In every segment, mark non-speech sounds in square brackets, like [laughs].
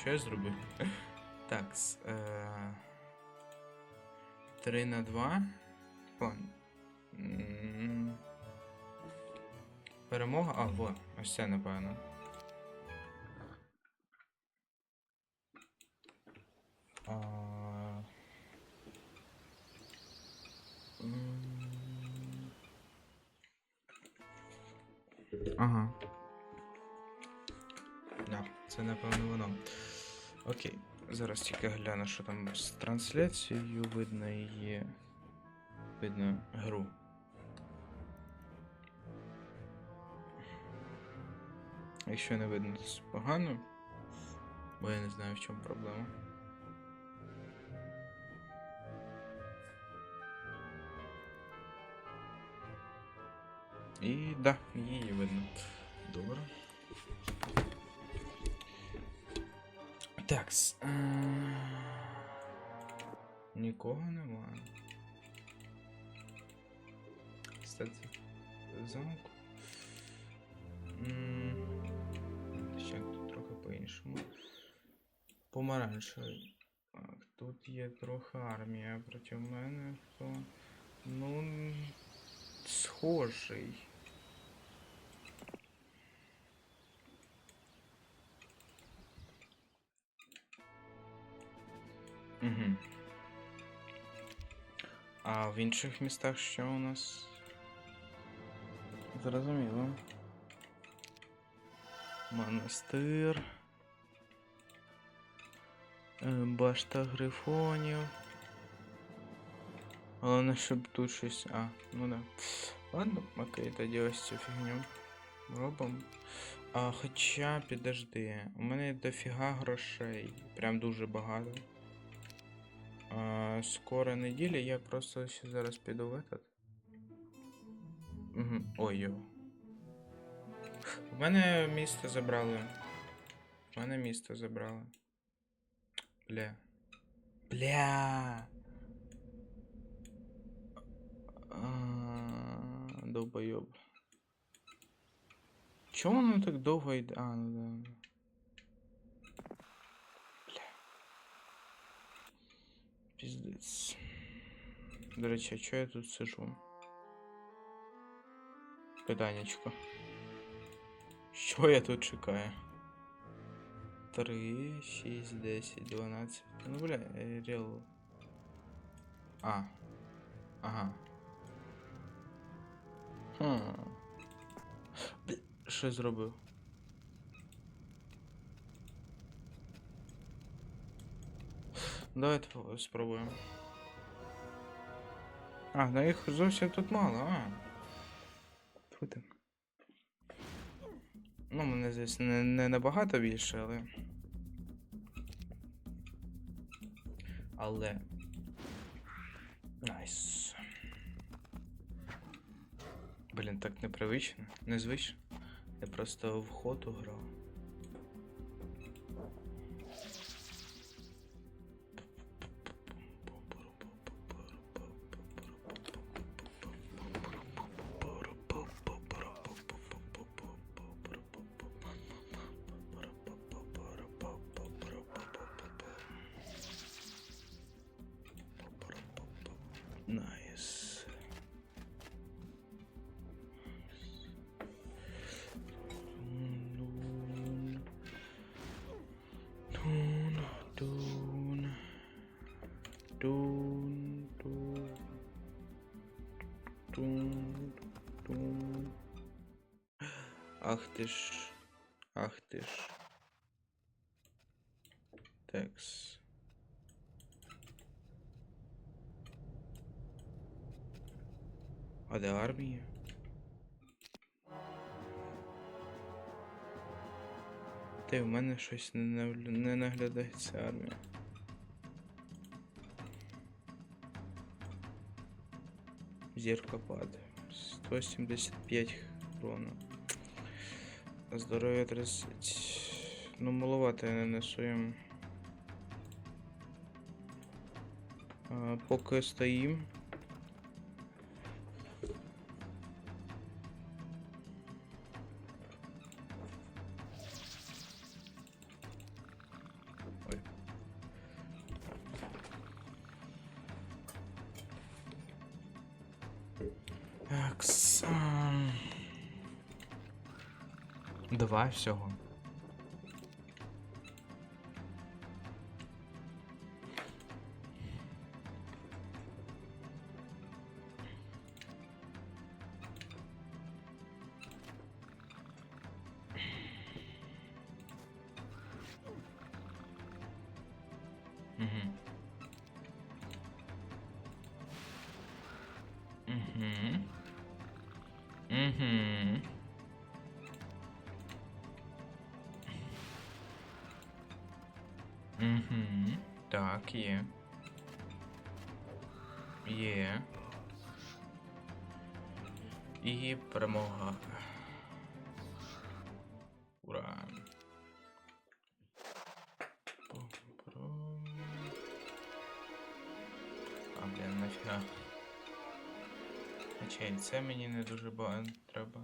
Що я зробив? Так. с, Е... 3 на 2. О. м, Перемога. А, во, ось це, напевно. Ага. Да, це напевно воно. Окей. Зараз тільки гляну, що там з трансляцією видно її. Видно гру. Якщо не видно, то це погано. Бо я не знаю, в чому проблема. І да, її видно. Добре. Такс. е, Нікого немає. Кстати, замку. Ще тут трохи по-іншому. Помаранчевий. Так, тут є трохи армія проти мене, то. Ну. Схожий. Угу. А в інших містах що у нас? Зрозуміло. Монастир. Е, Башта грифонів. Головне, щоб тут щось. А, ну да. Ладно, окей, тоді ось цю фігню. Робимо. А, хоча, підожди, у мене дофіга грошей. Прям дуже багато. А, скоро неділя, я просто ще зараз піду в этот. Угу. Ой, йо. У мене місто забрали. У мене місто забрали. Бля. Бля. А, Довбойоб. Чому воно так довго йде? А, ну да. Піздець. До речі, а чого я тут сижу? Питаннячко. Що я тут чекаю? 3, 6, 10, 12. Ну, бля, е, реал. А. Ага. Хм. Що я зробив? Давайте спробуємо. А, ну їх зовсім тут мало, а. Тьфу. Ну, мене звісно не, не набагато більше, але. Але. Найс. Блін, так непривично, незвично. Я просто в хоту грав. Nice. Don, don, don, don, don, don. Ach, tisch. Ach, tisch. А де армія? Та й в мене щось не, наглядається армія. Зіркопад. 175 хрона. Здоров'я 30. Ну, маловато я не несу їм. Поки стоїм. Два всього. Мгм. Мгм. Мгм. Так, є. Є. І перемога. Ура. А, блін, нафіга. Хоча це мені не дуже багато треба.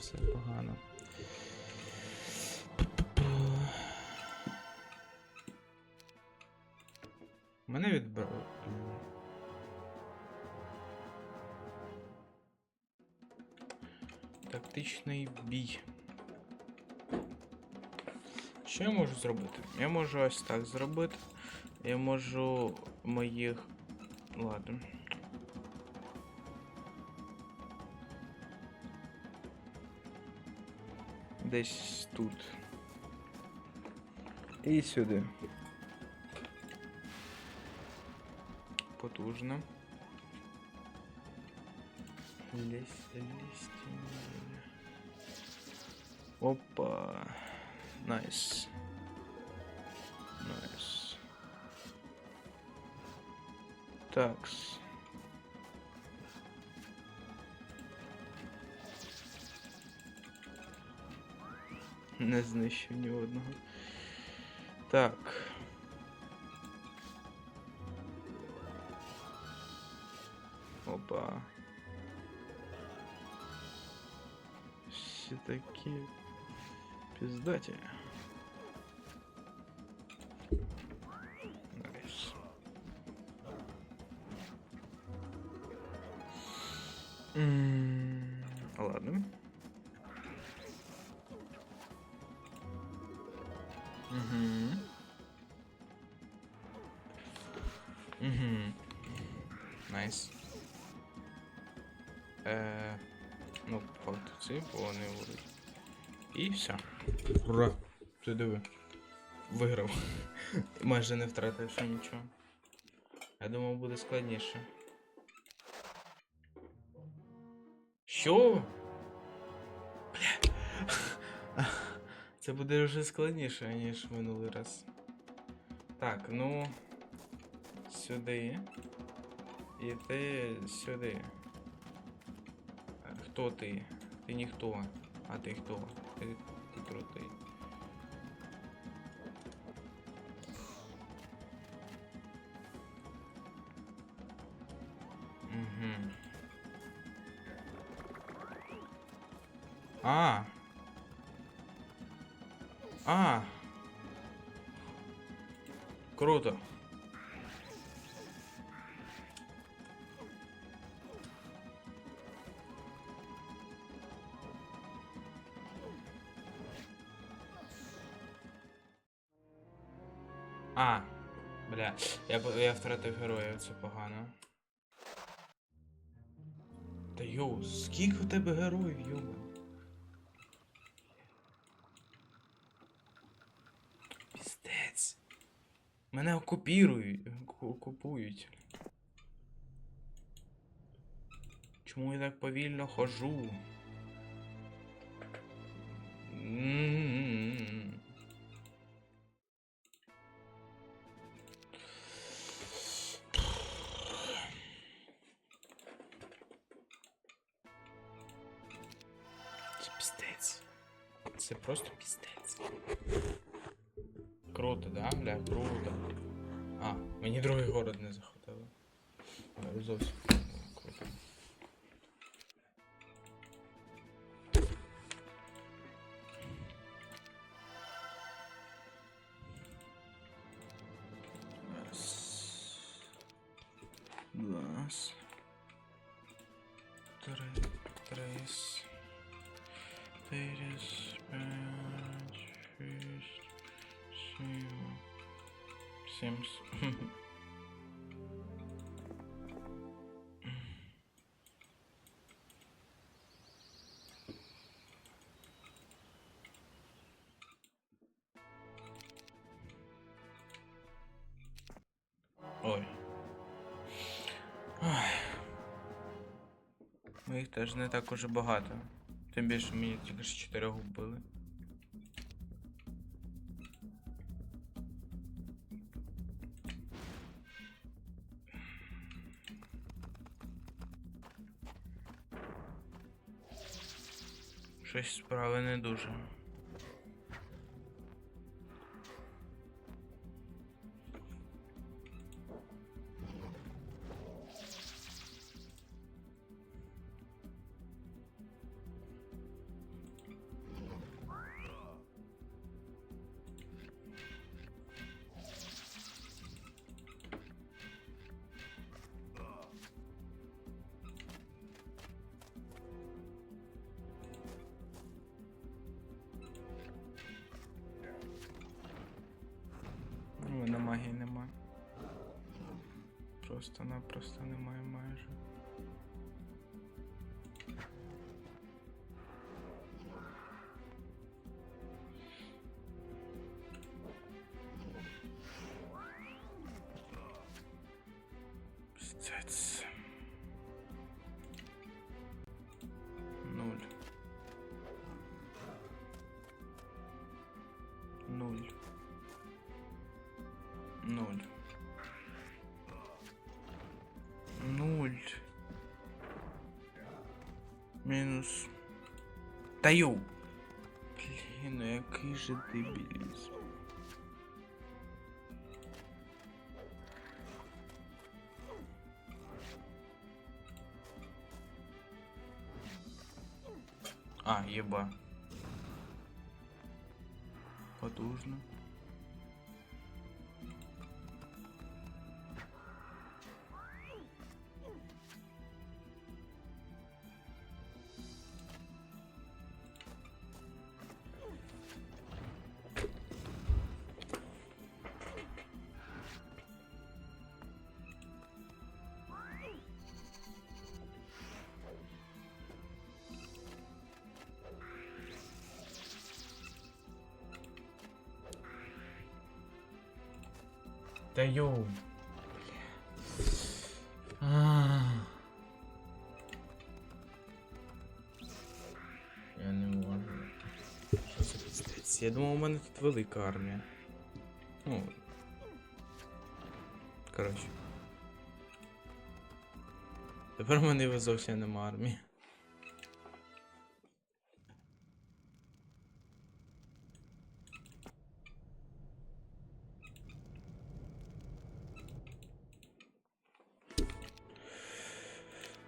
Все погано. Мене відбрали. Тактичний бій. Що я можу зробити? Я можу ось так зробити. Я можу моїх. Ладно. Десь тут. І сюди. Потужно. Лезь. Опа. Найс. Найс. Такс. [laughs] Не знищив ні одного. Так. Опа. Всі такі піздаті. Найс. Е, ну, по факту ці, бо вони будуть. І все. Ура! Ти диви. Виграв. [laughs] Майже не втративши нічого. Я думав, буде складніше. Що? Бля. [laughs] Це буде вже складніше, ніж минулий раз. Так, ну. Сюди. І ти сюди. Хто ти? Ти ніхто. А ти хто? Ти, ти крутий. А, бля, я, я втратив героя, це погано. Та йоу, скільки у тебе героїв, йоу? Піздець. Мене окупірують. Окупують. Чому я так повільно хожу? М-м-м. Це піздець. Це просто піздець. Круто, да? Бля, круто. А, мені другий город не захватило. Е, Зовсім круто. Раз. Два. Три. Трис. Четыре. Пять. Шесть. Семь. Семь. с- Ой. Ой. Їх теж не так уже багато. Тим більше мені тільки ж 4 вбили. Щось справи не дуже. Просто-напросто немає майже. Пиздец. Мінус. Та йоу. Блін, ну який же дебілізм. А, єба. Потужно. Та йоу. А. Я не можу. Що за пиздець? Я думав, у мене тут велика армія. Ну. Коротше. Тепер у мене зовсім нема армії.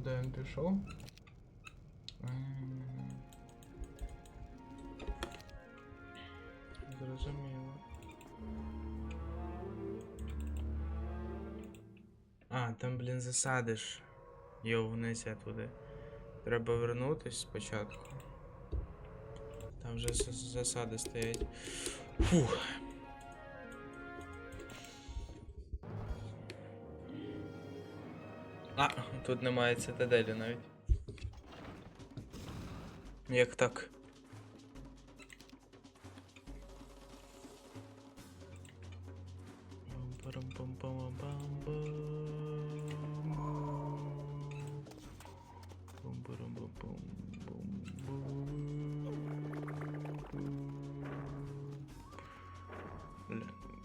куди він пішов? Зрозуміло. А, там, блін, засадиш. Його вниз туди. Треба вернутись спочатку. Там вже зас- засади стоять. Фух. Тут немає цитаделі навіть. Як так?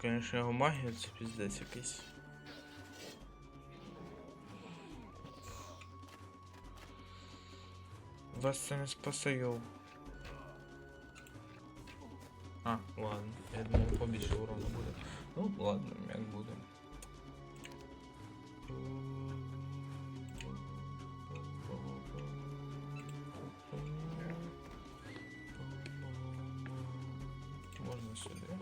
Конечно, його магія це піздець якийсь. Вас це не спасаю. А, ладно. Я думав, побільше урону буде. Ну, ладно, як буде. Можна сюди.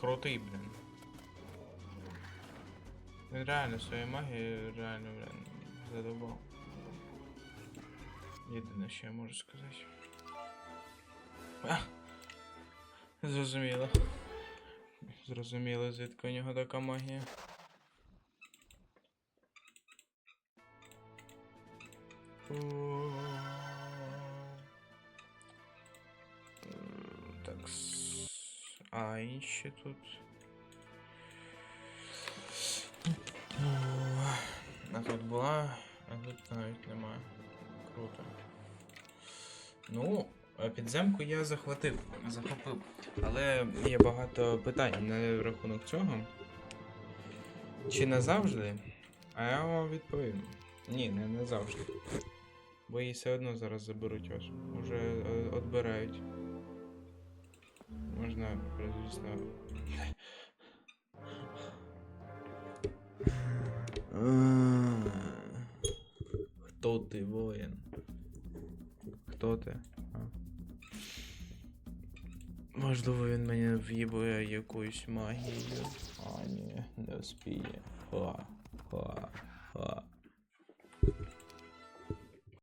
Крутий, блін. Він реально своєю магією реально, блін, задовбав. Єдине, що я можу сказати. А! Зрозуміло. Зрозуміло, звідки у нього така магія. О. А інші тут. А тут була, а тут навіть немає. Круто. Ну, підземку я захватив, захопив. Але є багато питань на рахунок цього. Чи назавжди? А я вам відповім. Ні, не назавжди. Бо її все одно зараз заберуть вас. Уже е, Можна, звісно. Хто ти, воїн? Хто ти? Можливо, він мене в'їбує якоюсь магією. А, ні, не вспіє. Ха, ха.